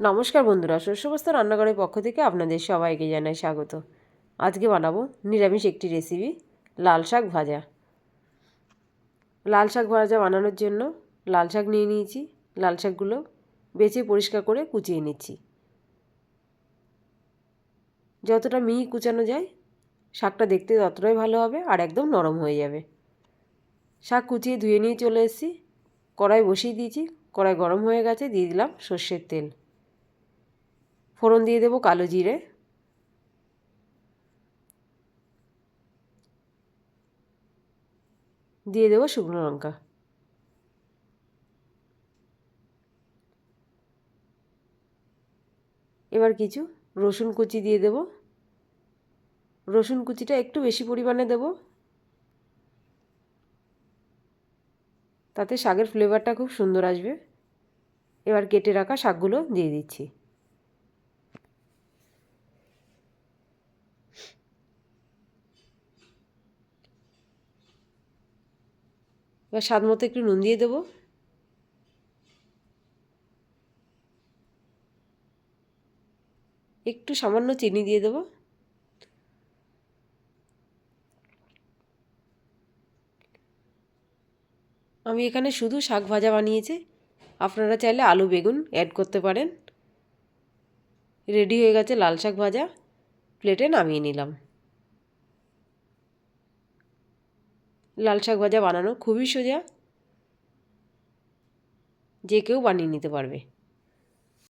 নমস্কার বন্ধুরা শস্যবস্ত রান্নাঘরের পক্ষ থেকে আপনাদের সবাইকে জানাই স্বাগত। আজকে বানাবো নিরামিষ একটি রেসিপি লাল শাক ভাজা। লাল শাক ভাজা বানানোর জন্য লাল শাক নিয়ে নিয়েছি, লাল শাকগুলো বেছে পরিষ্কার করে কুচিয়ে নিচ্ছি। যতটা মিহি কুচানো যায়, শাকটা দেখতে ততটাই ভালো হবে আর একদম নরম হয়ে যাবে। শাক কুচিয়ে ধুয়ে নিয়ে চলে এসেছি, কড়াই বসিয়ে দিয়েছি, কড়াই গরম হয়ে গেছে, দিয়ে দিলাম সর্ষের তেল। ফোড়ন দিয়ে দেবো কালো জিরে। দিয়ে দেবো শুকনো লঙ্কা। এবার কিছু রসুন কুচি দিয়ে দেব। রসুন কুচিটা একটু বেশি পরিমাণে দেব। তাতে শাকের ফ্লেভারটা খুব সুন্দর আসবে। এবার কেটে রাখা শাকগুলো দিয়ে দিচ্ছি। এবার স্বাদ মতো একটু নুন দিয়ে দেবো। একটু সামান্য চিনি দিয়ে দেবো। আমি এখানে শুধু শাক ভাজা বানিয়েছি। আপনারা চাইলে আলু বেগুন অ্যাড করতে পারেন। রেডি হয়ে গেছে লাল শাক ভাজা। প্লেটে নামিয়ে নিলাম। লাল শাক ভাজা বানানো খুবই সোজা। যে কেউ বানিয়ে নিতে পারবে।